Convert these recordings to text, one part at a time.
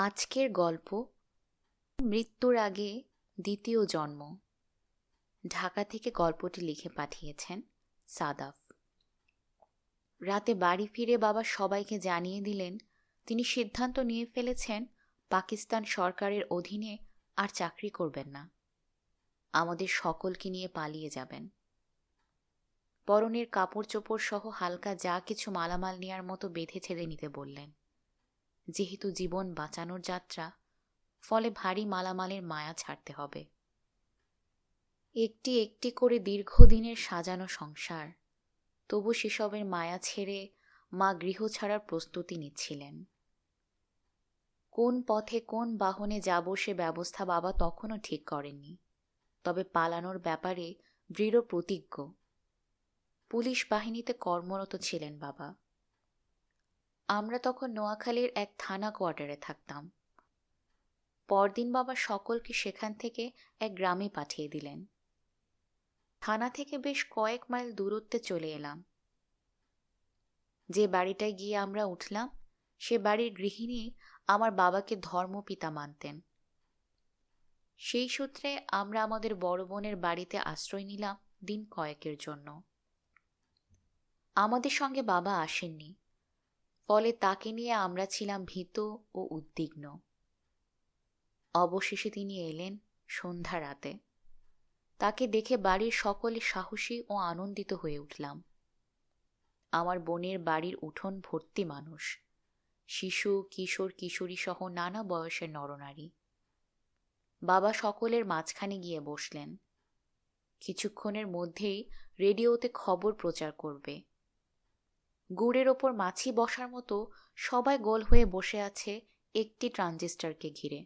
আজকের গল্প মৃত্যুর আগে দ্বিতীয় জন্ম। ঢাকা থেকে গল্পটি লিখে পাঠিয়েছেন সাদাফ। রাতে বাড়ি ফিরে বাবা সবাইকে জানিয়ে দিলেন, তিনি সিদ্ধান্ত নিয়ে ফেলেছেন পাকিস্তান সরকারের অধীনে আর চাকরি করবেন না। আমাদের সকলকে নিয়ে পালিয়ে যাবেন। পরনের কাপড় চোপড় সহ হালকা যা কিছু মালামাল নেয়ার মতো বেঁধে ছেড়ে নিতে বললেন। যেহেতু জীবন বাঁচানোর যাত্রা, ফলে ভারী মালামালের মায়া ছাড়তে হবে। একটি একটি করে দীর্ঘদিনের সাজানো সংসার, তবু সেসবের মায়া ছেড়ে মা গৃহ ছাড়ার প্রস্তুতি নিচ্ছিলেন। কোন পথে কোন বাহনে যাব সে ব্যবস্থা বাবা তখনও ঠিক করেননি, তবে পালানোর ব্যাপারে দৃঢ় প্রতিজ্ঞ। পুলিশ বাহিনীতে কর্মরত ছিলেন বাবা। আমরা তখন নোয়াখালীর এক থানা কোয়ার্টারে থাকতাম। পরদিন বাবা সকলকে সেখান থেকে এক গ্রামে পাঠিয়ে দিলেন। থানা থেকে বেশ কয়েক মাইল দূরত্বে চলে এলাম। যে বাড়িটায় গিয়ে আমরা উঠলাম, সে বাড়ির গৃহিণী আমার বাবাকে ধর্মপিতা মানতেন। সেই সূত্রে আমরা আমাদের বড় বোনের বাড়িতে আশ্রয় নিলাম দিন কয়েকের জন্য। আমাদের সঙ্গে বাবা আসেননি। ফলে তাকে নিয়ে আমরা ছিলাম ভীত ও উদ্বিগ্ন। অবশেষে তিনি এলেন সন্ধ্যা রাতে। তাকে দেখে বাড়ির সকলে সাহসী ও আনন্দিত হয়ে উঠলাম। আমার বোনের বাড়ির উঠোন ভর্তি মানুষ। শিশু, কিশোর কিশোরী সহ নানা বয়সের নরনারী। বাবা সকলের মাঝখানে গিয়ে বসলেন। কিছুক্ষণের মধ্যেই রেডিওতে খবর প্রচার করবে। গুড়ের ওপর মাছি বসার মতো সবাই গোল হয়ে বসে আছে একটি ট্রানজিস্টারকে ঘিরে।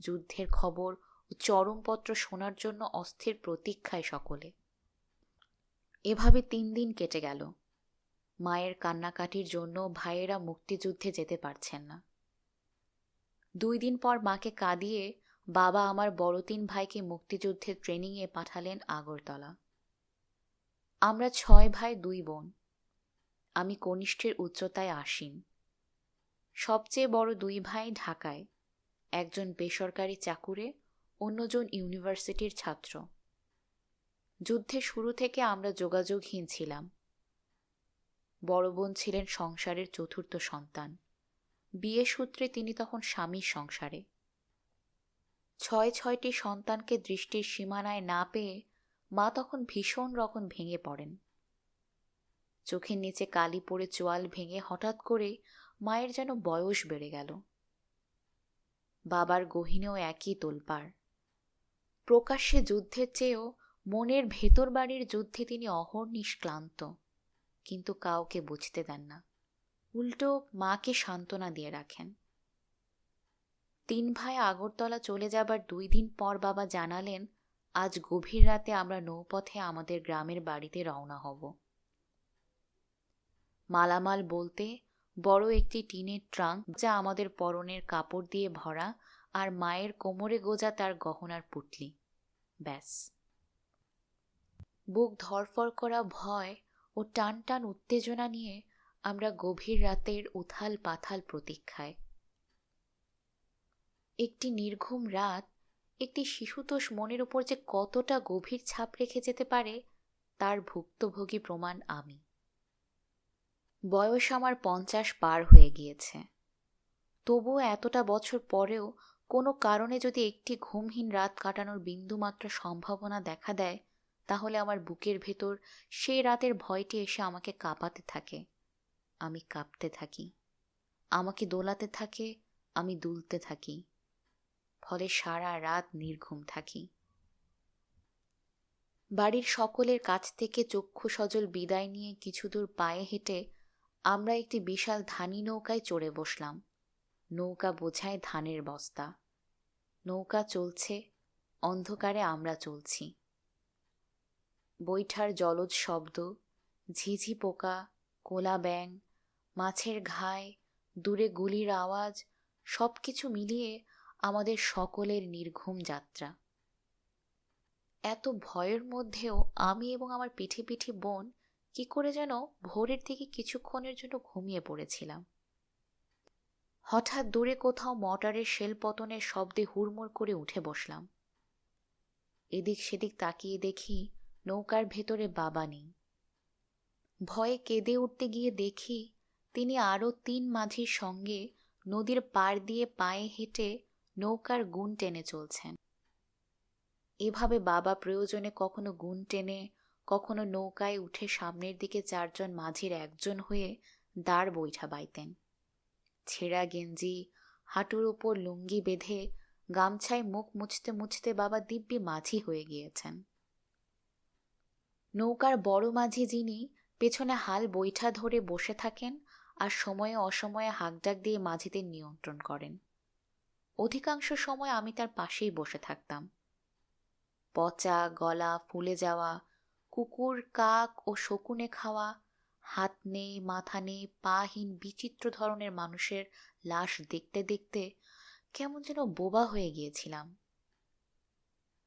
যুদ্ধের খবর ও চরমপত্র শোনার জন্য অস্থির প্রতীক্ষায় সকলে। এভাবে তিন দিন কেটে গেল। মায়ের কান্নাকাটির জন্য ভাইয়েরা মুক্তিযুদ্ধে যেতে পারছেন না। দুই দিন পর মাকে কাঁদিয়ে বাবা আমার বড় তিন ভাইকে মুক্তিযুদ্ধের ট্রেনিংয়ে পাঠালেন আগরতলা। আমরা ছয় ভাই, দুই বোন। আমি কনিষ্ঠের উচ্চতায় আসীন। সবচেয়ে বড় দুই ভাই ঢাকায়, একজন বেসরকারি চাকুরে, অন্যজন ইউনিভার্সিটির ছাত্র। যুদ্ধে শুরু থেকে আমরা যোগাযোগহীন ছিলাম। বড় বোন ছিলেন সংসারের চতুর্থ সন্তান। বিয়ে সূত্রে তিনি তখন স্বামীর সংসারে। ছয় ছয়টি সন্তানকে দৃষ্টির সীমানায় না পেয়ে মা তখন ভীষণ রকম ভেঙে পড়েন। চোখের নিচে কালি পড়ে চোয়াল ভেঙে হঠাৎ করে মায়ের যেন বয়স বেড়ে গেল। বাবার গহিনেও একই তোলপাড়। প্রকাশ্যে যুদ্ধের চেয়েও মনের ভেতর বাড়ির যুদ্ধে তিনি অহর্নিশ ক্লান্ত কিন্তু কাউকে বুঝতে দেন না। উল্টো মাকে সান্ত্বনা দিয়ে রাখেন। তিন ভাই আগরতলা চলে যাবার দুই দিন পর বাবা জানালেন, আজ গভীর রাতে আমরা নৌপথে আমাদের গ্রামের বাড়িতে রওনা হব। মালামাল বলতে বড় একটি টিনের ট্রাঙ্ক যা আমাদের পরনের কাপড় দিয়ে ভরা আর মায়ের কোমরে গোজা তার গহনার পুটলি। ব্যাস। বুক ধরফর করা ভয় ও টান টান উত্তেজনা নিয়ে আমরা গভীর রাতের উথাল পাথাল প্রতীক্ষায়। একটি নির্ঘুম রাত, একটি শিশুতোষ মনের উপর যে কতটা গভীর ছাপ রেখে যেতে পারে, তার ভুক্তভোগী প্রমাণ আমি। বয়স আমার পঞ্চাশ পার হয়ে গিয়েছে। তবুও এতটা বছর পরেও কোনো কারণে যদি একটি ঘুমহীন রাত কাটানোর বিন্দুমাত্র সম্ভাবনা দেখা দেয়, তাহলে আমার বুকের ভেতর সেই রাতের ভয়টি এসে আমাকে কাঁপাতে থাকে। আমি কাঁপতে থাকি। আমাকে দোলাতে থাকে, আমি দুলতে থাকি। ফলে সারা রাত নির্ঘুম থাকি। বাড়ির সকলের কাছ থেকে চক্ষু সজল বিদায় নিয়ে কিছু দূর পায়ে হেঁটে আমরা একটি বিশাল ধানি নৌকায় চড়ে বসলাম। নৌকা বোঝায় ধানের বস্তা। নৌকা চলছে, অন্ধকারে আমরা চলছি। বৈঠার জলজ শব্দ, ঝিঝি পোকা, কোলা ব্যাং মাছের ঘায়, দূরে গুলির আওয়াজ সব কিছু মিলিয়ে আমাদের সকলের নির্ঘুম যাত্রা। এত ভয়ের মধ্যেও আমি এবং আমার পিঠে পিঠে বোন কি করে যেন ভোরের দিকে কিছুক্ষণের জন্য ঘুমিয়ে পড়েছিলাম। হঠাৎ দূরে কোথাও মটারের শেল পতনের শব্দে হুড়মুড় করে উঠে বসলাম। এদিক সেদিক তাকিয়ে দেখি নৌকার ভেতরে বাবা নেই। ভয়ে কেঁদে উঠতে গিয়ে দেখি তিনি আরও তিন মাঝির সঙ্গে নদীর পাড় দিয়ে পায়ে হেঁটে নৌকার গুণ টেনে চলছেন। এভাবে বাবা প্রয়োজনে কখনো গুণ টেনে কখনো নৌকায় উঠে সামনের দিকে চারজন মাঝির একজন হয়ে দাঁড় বৈঠা বাইতেন। ছেঁড়া গেঞ্জি, হাঁটুর উপর লুঙ্গি বেঁধে গামছায় মুখ মুছতে মুছতে বাবা দিব্যি মাঝি হয়ে গিয়েছেন। নৌকার বড় মাঝি যিনি, পেছনে হাল বৈঠা ধরে বসে থাকেন আর সময়ে অসময়ে হাঁকডাক দিয়ে মাঝিদের নিয়ন্ত্রণ করেন। অধিকাংশ সময় আমি তার পাশেই বসে থাকতাম। পচা, গলা, ফুলে যাওয়া কুকুর, কাক ও শকুনে খাওয়া, হাত নেই, মাথা নেই, পাহীন, বিচিত্র ধরনের মানুষের লাশ দেখতে দেখতে কেমন যেন বোবা হয়ে গিয়েছিলাম।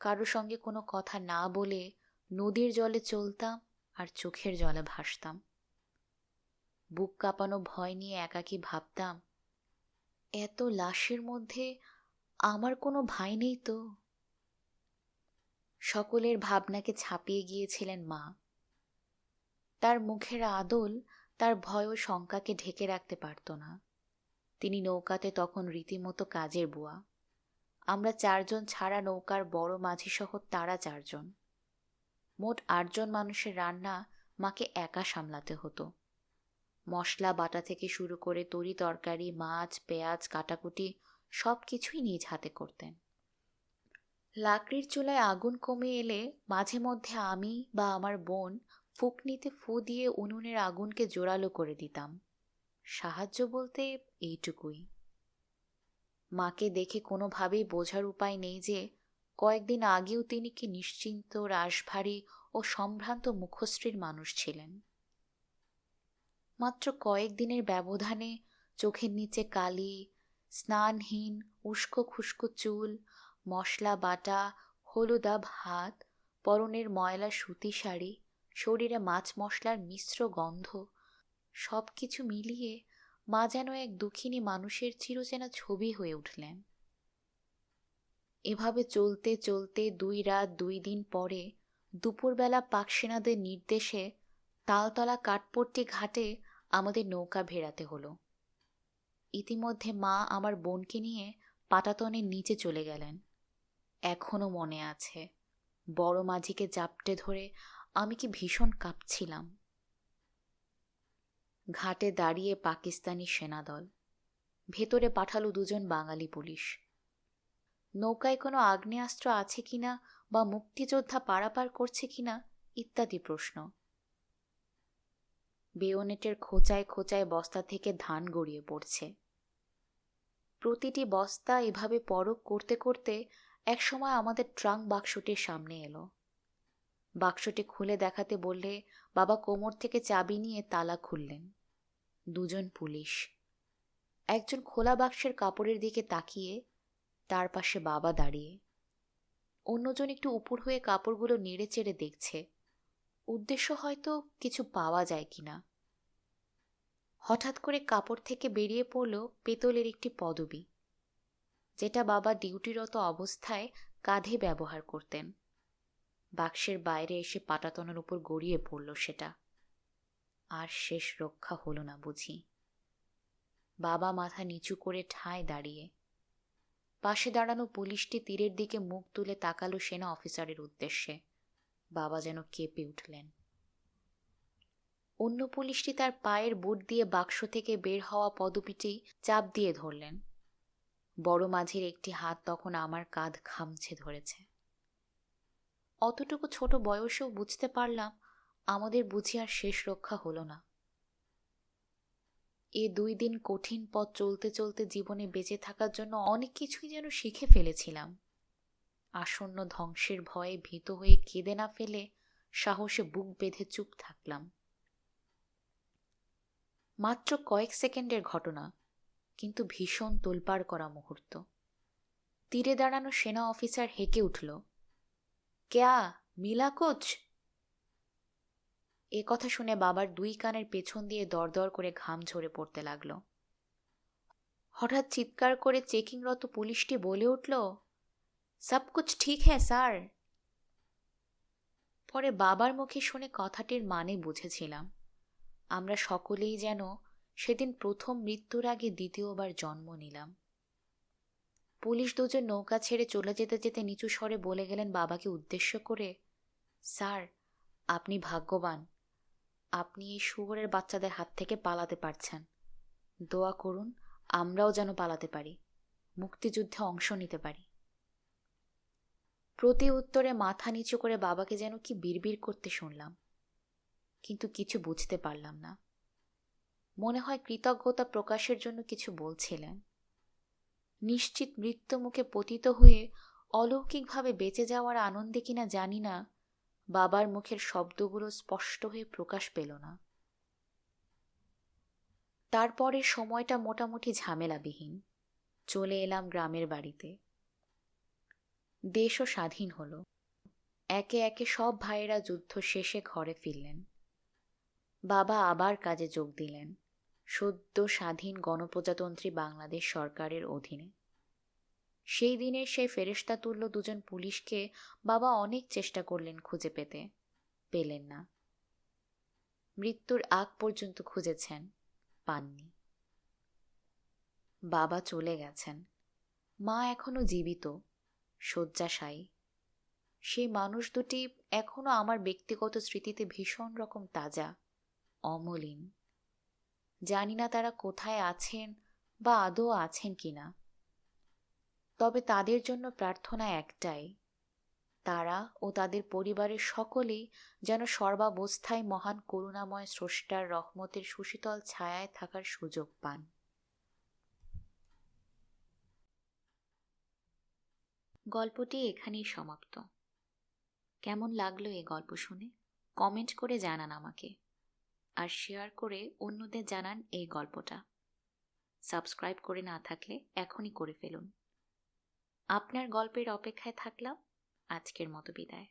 কারও সঙ্গে কোনো কথা না বলে নদীর জলে চলতাম আর চোখের জলে ভাসতাম। বুক কাঁপানো ভয় নিয়ে একাকি ভাবতাম, এত লাশের মধ্যে আমার কোনো ভাই নেই তো? সকলের ভাবনাকে ছাপিয়ে গিয়েছিলেন মা। তার মুখের আদল তার ভয় ও শঙ্কাকে ঢেকে রাখতে পারত না। তিনি নৌকাতে তখন রীতিমতো কাজের বুয়া। আমরা চারজন ছাড়া নৌকার বড় মাঝি সহ তারা চারজন। মোট আটজন মানুষের রান্না মাকে একা সামলাতে হতো। মশলা বাটা থেকে শুরু করে তরি তরকারি, মাছ, পেঁয়াজ, কাটাকুটি সব কিছুই নিজ হাতে করতেন। লাকড়ির চুলায় আগুন কমে এলে মাঝে মধ্যে আমি বা আমার বোন ফুকনিতে ফু দিয়ে উনুনের আগুনকে জোরালো করে দিতাম। সাহায্য বলতে এইটুকুই। মাকে দেখে কোনোভাবেই বোঝার উপায় নেই যে কয়েকদিন আগেও তিনি কি নিশ্চিন্ত রাশভারী ও সম্ভ্রান্ত মুখশ্রীর মানুষ ছিলেন। মাত্র কয়েকদিনের ব্যবধানে চোখের নিচে কালি, স্নানহীন উস্কো খুস্কো চুল মশলা, বাটা, হলুদা ভাত, পরনের ময়লা সুতি শাড়ি, শরীরে মাছ মশলার মিশ্র গন্ধ সব কিছু মিলিয়ে মা যেন এক দুঃখিনী মানুষের চিরচেনা ছবি হয়ে উঠলেন। এভাবে চলতে চলতে দুই রাত, দুই দিন পরে দুপুরবেলা পাকসেনাদের নির্দেশে তালতলা কাঠপট্টি ঘাটে আমাদের নৌকা ভেড়াতে হলো। ইতিমধ্যে মা আমার বোনকে নিয়ে পাটাতনের নিচে চলে গেলেন। এখনও মনে আছে। বড় মাঝিকে জাপটে ধরে আমি কি ভীষণ কাঁপছিলাম। ঘাটে দাঁড়িয়ে পাকিস্তানি সেনাদল, ভেতরে পাঠালো দুজন বাঙালি পুলিশ। নৌকায় কোনো আগ্নেয়াস্ত্র আছে কিনা বা মুক্তিযোদ্ধা পারাপার করছে কিনা ইত্যাদি প্রশ্ন। বেয়নেটের খোঁচায় খোঁচায় বস্তা থেকে ধান গড়িয়ে পড়ছে। প্রতিটি বস্তা এভাবে পরক করতে করতে একসময় আমাদের ট্রাঙ্ক বাক্সটির সামনে এলো। বাক্সটি খুলে দেখাতে বললে, বাবা কোমর থেকে চাবি নিয়ে তালা খুললেন। দুজন পুলিশ। একজন খোলা বাক্সের কাপড়ের দিকে তাকিয়ে তার পাশে বাবা দাঁড়িয়ে। অন্যজন একটু উপর হয়ে কাপড়গুলো নেড়ে চেড়ে দেখছে। উদ্দেশ্য হয়তো কিছু পাওয়া যায় কিনা। হঠাৎ করে কাপড় থেকে বেরিয়ে পড়ল পেতলের একটি পদবি। যেটা বাবা ডিউটিরত অবস্থায় কাঁধে ব্যবহার করতেন। বাক্সের বাইরে এসে পাটাতনের উপর গড়িয়ে পড়ল সেটা। আর শেষ রক্ষা হলো না বুঝি। বাবা মাথা নিচু করে ঠায় দাঁড়িয়ে। পাশে দাঁড়ানো পুলিশটি তীরের দিকে মুখ তুলে তাকালো সেনা অফিসারের উদ্দেশ্যে। বাবা যেন কেঁপে উঠলেন। অন্য পুলিশটি তার পায়ের বুট দিয়ে বাক্স থেকে বের হওয়া পদপিটি চাপ দিয়ে ধরলেন। বড় মাঝির একটি হাত তখন আমার কাঁধ খামছে ধরেছে। অতটুকু ছোট বয়সেও বুঝতে পারলাম আমাদের বুঝি আর শেষ রক্ষা হলো না। এ দুই দিন কঠিন পথ চলতে চলতে জীবনে বেঁচে থাকার জন্য অনেক কিছুই যেন শিখে ফেলেছিলাম। আসন্ন ধ্বংসের ভয়ে ভীত হয়ে কেঁদে না ফেলে সাহসে বুক বেঁধে চুপ থাকলাম। মাত্র কয়েক সেকেন্ডের ঘটনা। কিন্তু ভীষণ তোলপাড় করা মুহূর্ত। তীরে দাঁড়ানো সেনা অফিসার হেঁকে উঠল, ক্যা, মিলা কোচ? এ কথা শুনে বাবার দুই কানের পেছন দিয়ে দরদর করে ঘাম ঝরে পড়তে লাগল। হঠাৎ চিৎকার করে চেকিংরত পুলিশটি বলে উঠল, সব কুছ ঠিক হ্যাঁ স্যার? পরে বাবার মুখে শুনে কথাটির মানে বুঝেছিলাম। আমরা সকলেই যেন সেদিন প্রথম মৃত্যুর আগে দ্বিতীয়বার জন্ম নিলাম। পুলিশ দুজন নৌকা ছেড়ে চলে যেতে যেতে নিচু স্বরে বলে গেলেন, বাবাকে উদ্দেশ্য করে, স্যার, আপনি ভাগ্যবান। আপনি এই শুয়োরের বাচ্চাদের হাত থেকে পালাতে পারছেন। দোয়া করুন, আমরাও যেন পালাতে পারি, মুক্তিযুদ্ধে অংশ নিতে পারি। প্রতি উত্তরে মাথা নিচু করে বাবাকে যেন কি বিড়বিড় করতে শুনলাম। কিন্তু কিছু বুঝতে পারলাম না। মনে হয় কৃতজ্ঞতা প্রকাশের জন্য কিছু বলছিলেন। নিশ্চিত মৃত্যু মুখে পতিত হয়ে অলৌকিকভাবে বেঁচে যাওয়ার আনন্দে কিনা জানি না, বাবার মুখের শব্দগুলো স্পষ্ট হয়ে প্রকাশ পেল না। তারপরে সময়টা মোটামুটি ঝামেলাবিহীন। চলে এলাম গ্রামের বাড়িতে। দেশও স্বাধীন হলো। একে একে সব ভাইয়েরা যুদ্ধ শেষে ঘরে ফিরলেন। বাবা আবার কাজে যোগ দিলেন। সদ্য স্বাধীন গণপ্রজাতন্ত্রী বাংলাদেশ সরকারের অধীনে। সেই দিনের সেই ফেরেস্তা তুল্য দুজন পুলিশকে বাবা অনেক চেষ্টা করলেন খুঁজে পেতে, পেলেন না। মৃত্যুর আগ পর্যন্ত খুঁজেছেন, পাননি। বাবা চলে গেছেন। মা এখনও জীবিত, শয্যাশায়ী। সেই মানুষ দুটি এখনও আমার ব্যক্তিগত স্মৃতিতে ভীষণ রকম তাজা, অমলিন। জানি না তারা কোথায় আছেন বা আদৌ আছেন কিনা তবে তাদের জন্য প্রার্থনা একটাই, তারা ও তাদের পরিবারের সকলেই যেন সর্বাবস্থায় মহান করুণাময় স্রষ্টার রহমতের সুশীতল ছায়ায় থাকার সুযোগ পান। গল্পটি এখানেই সমাপ্ত। কেমন লাগল এই গল্প শুনে? কমেন্ট করে জানান আমাকে। আর শেয়ার করে অন্যদের জানান এই গল্পটা। সাবস্ক্রাইব করে না থাকলে এখনই করে ফেলুন। আপনার গল্পের অপেক্ষায় থাকলাম। আজকের মতো বিদায়।